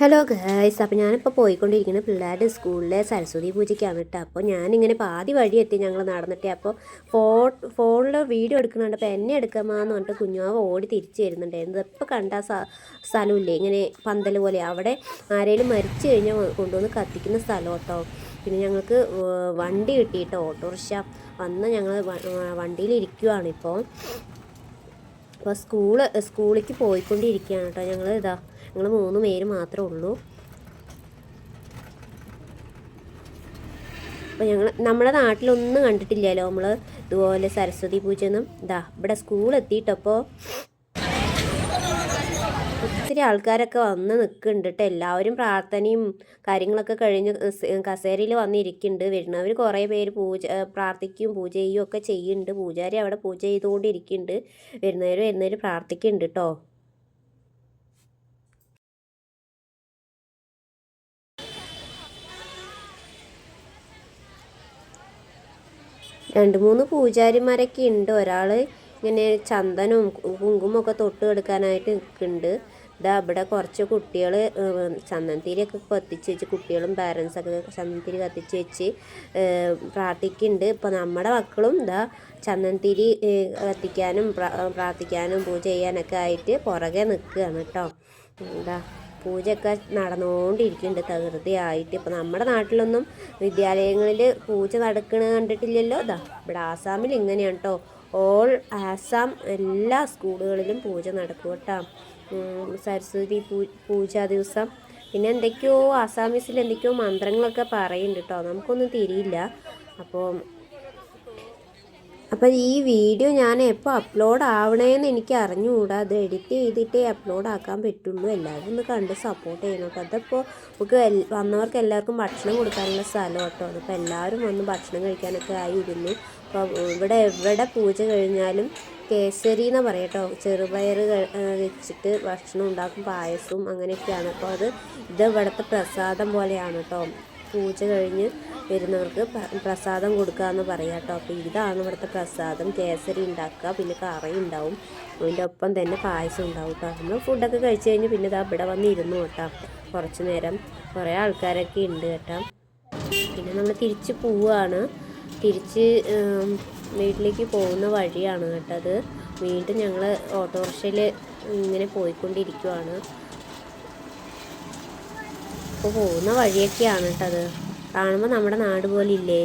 Hello guys അപ്പോൾ ഞാനിപ്പോൾ പോയിക്കൊണ്ടിരിക്കുന്നത് പിള്ളേരുടെ സ്കൂളിലെ സരസ്വതി പൂജയ്ക്കാണ് കേട്ടോ. അപ്പോൾ ഞാനിങ്ങനെ പാതി വഴി എത്തി ഞങ്ങൾ നടന്നിട്ട്. അപ്പോൾ ഫോൺ ഫോണിൽ വീഡിയോ എടുക്കുന്നുണ്ട്. അപ്പോൾ എന്നെ എടുക്കാമെന്ന് പറഞ്ഞിട്ട് കുഞ്ഞാവ് ഓടി തിരിച്ചു വരുന്നുണ്ടായിരുന്നു ഇപ്പോൾ കണ്ട സ്ഥലമില്ലേ? ഇങ്ങനെ പന്തൽ പോലെ. അവിടെ ആരെങ്കിലും മരിച്ചു കഴിഞ്ഞാൽ കൊണ്ടുവന്ന് കത്തിക്കുന്ന സ്ഥലം കേട്ടോ. പിന്നെ ഞങ്ങൾക്ക് വണ്ടി കിട്ടിയിട്ട് ഓട്ടോറിക്ഷ. വന്ന് ഞങ്ങൾ വണ്ടിയിൽ ഇരിക്കുവാണ് അപ്പോൾ സ്കൂൾ സ്കൂളിലേക്ക് പോയിക്കൊണ്ടിരിക്കുകയാണ് കേട്ടോ ഞങ്ങൾ ഇതാ. ഞങ്ങൾ മൂന്ന് പേര് മാത്രമേ ഉള്ളൂ. അപ്പോൾ ഞങ്ങൾ നമ്മുടെ നാട്ടിലൊന്നും കണ്ടിട്ടില്ലല്ലോ നമ്മൾ ഇതുപോലെ സരസ്വതി പൂജയൊന്നും. ഇതാ ഇവിടെ സ്കൂൾ എത്തിയിട്ടപ്പോൾ ഒത്തിരി ആൾക്കാരൊക്കെ വന്ന് നിൽക്കുന്നുണ്ട് കേട്ടോ എല്ലാവരും പ്രാർത്ഥനയും കാര്യങ്ങളൊക്കെ കഴിഞ്ഞ് കസേരയിൽ വന്നിരിക്കുന്നുണ്ട് വരുന്നവർ കുറേ പേര് പൂജ പ്രാർത്ഥിക്കും പൂജ ചെയ്യുകയും ഒക്കെ ചെയ്യുന്നുണ്ട് പൂജാരി അവിടെ പൂജ ചെയ്തുകൊണ്ടിരിക്കുന്നുണ്ട് വരുന്നവർ വരുന്നവർ പ്രാർത്ഥിക്കുന്നുണ്ട് കേട്ടോ രണ്ട് മൂന്ന് പൂജാരിമാരൊക്കെ ഉണ്ട്. ഒരാൾ ഇങ്ങനെ ചന്ദനവും കുങ്കുമൊക്കെ തൊട്ട് കൊടുക്കാനായിട്ട് നിൽക്കുന്നുണ്ട്. ഇതാ ഇവിടെ കുറച്ച് കുട്ടികൾ ചന്ദനത്തിരിയൊക്കെ കത്തിച്ച് വെച്ച് കുട്ടികളും പാരൻസൊക്കെ ചന്ദനത്തിരി കത്തിച്ച് വെച്ച് പ്രാർത്ഥിക്കുന്നുണ്ട്. ഇപ്പോൾ നമ്മുടെ മക്കളും ഇതാ ചന്ദനത്തിരി കത്തിക്കാനും പ്രാ- പ്രാർത്ഥിക്കാനും പൂജ ചെയ്യാനൊക്കെ ആയിട്ട് പുറകെ നിൽക്കുകയാണ് കേട്ടോ. എന്താ പൂജയൊക്കെ നടന്നുകൊണ്ടിരിക്കുന്നുണ്ട് തകൃതിയായിട്ട്. ഇപ്പം നമ്മുടെ നാട്ടിലൊന്നും വിദ്യാലയങ്ങളിൽ പൂജ നടക്കണ കണ്ടിട്ടില്ലല്ലോ? ഇതാ ഇവിടെ ആസാമിൽ ഇങ്ങനെയാണ് കേട്ടോ ഓൾ ആസാം എല്ലാ സ്കൂളുകളിലും പൂജ നടക്കും കേട്ടോ. സരസ്വതി പൂജാ ദിവസം. പിന്നെ എന്തൊക്കെയോ ആസാമീസിൽ എന്തൊക്കെയോ മന്ത്രങ്ങളൊക്കെ പറയുന്നുണ്ട് കേട്ടോ നമുക്കൊന്നും തിരിയില്ല. അപ്പോൾ അപ്പം ഈ വീഡിയോ ഞാൻ എപ്പോൾ അപ്ലോഡ് ആവണേന്ന് എനിക്ക് അറിഞ്ഞുകൂടാ അത് എഡിറ്റ് ചെയ്തിട്ടേ അപ്ലോഡ് ആക്കാൻ പറ്റുള്ളൂ. എല്ലാവരും ഒന്ന് കണ്ട് സപ്പോർട്ട് ചെയ്യണം കേട്ടോ. അതപ്പോൾ നമുക്ക് വന്നവർക്ക് എല്ലാവർക്കും ഭക്ഷണം കൊടുക്കാനുള്ള സ്ഥലം കേട്ടോ. അതിപ്പോൾ എല്ലാവരും വന്ന് ഭക്ഷണം കഴിക്കാനൊക്കെ ആയിരുന്നു അപ്പോൾ ഇവിടെ എവിടെ പൂജ കഴിഞ്ഞാലും കേസരി എന്ന് പറയാം കേട്ടോ. ചെറുപയർ വെച്ചിട്ട് ഭക്ഷണം ഉണ്ടാക്കും. പായസവും അങ്ങനെയൊക്കെയാണ്. അപ്പോൾ അത് ഇത് ഇവിടുത്തെ പ്രസാദം പോലെയാണ് കേട്ടോ. പൂജ കഴിഞ്ഞ് വരുന്നവർക്ക് പ്ര- പ്രസാദം കൊടുക്കുക എന്ന് പറയാം കേട്ടോ അപ്പോൾ ഇതാണ് ഇവിടുത്തെ പ്രസാദം. കേസരി ഉണ്ടാക്കുക പിന്നെ കറി ഉണ്ടാവും അതിന്റെ ഒപ്പം തന്നെ പായസം ഉണ്ടാവും കേട്ടോ നമ്മൾ ഫുഡൊക്കെ കഴിച്ചു കഴിഞ്ഞ് പിന്നെ ഇതാ ഇവിടെ വന്ന് ഇരുന്നു കേട്ടോ കുറച്ച് നേരം കുറേ ആൾക്കാരൊക്കെ ഉണ്ട് കേട്ടോ പിന്നെ നമ്മൾ തിരിച്ച് പോവുകയാണ് തിരിച്ച് വീട്ടിലേക്ക് പോകുന്ന വഴിയാണ് കേട്ടോ അത്. വീണ്ടും ഞങ്ങൾ ഓട്ടോറിക്ഷയിൽ ഇങ്ങനെ പോയിക്കൊണ്ടിരിക്കുവാണ്. ഇപ്പോൾ പോകുന്ന വഴിയൊക്കെയാണ് കേട്ടോ അത്. കാണുമ്പോൾ നമ്മുടെ നാട് പോലെ ഇല്ലേ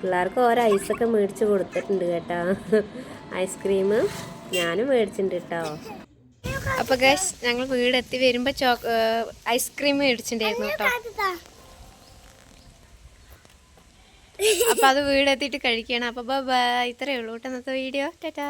പിള്ളേർക്ക് ഓരോ ഐസൊക്കെ മേടിച്ച് കൊടുത്തിട്ടുണ്ട് കേട്ടോ. ഐസ്ക്രീം ഞാനും മേടിച്ചിട്ടുണ്ട് കേട്ടോ. അപ്പൊ ഗസ് ഞങ്ങൾ വീടെത്തി വരുമ്പോ ചോ ഐസ്ക്രീം മേടിച്ചിട്ടുണ്ടായിരുന്നു കേട്ടോ. അപ്പൊ അത് വീടെത്തിയിട്ട് കഴിക്കണം. അപ്പൊ ബൈ ഇത്രയേ ഉള്ളൂ കേട്ടോ വീഡിയോ ടാറ്റാ.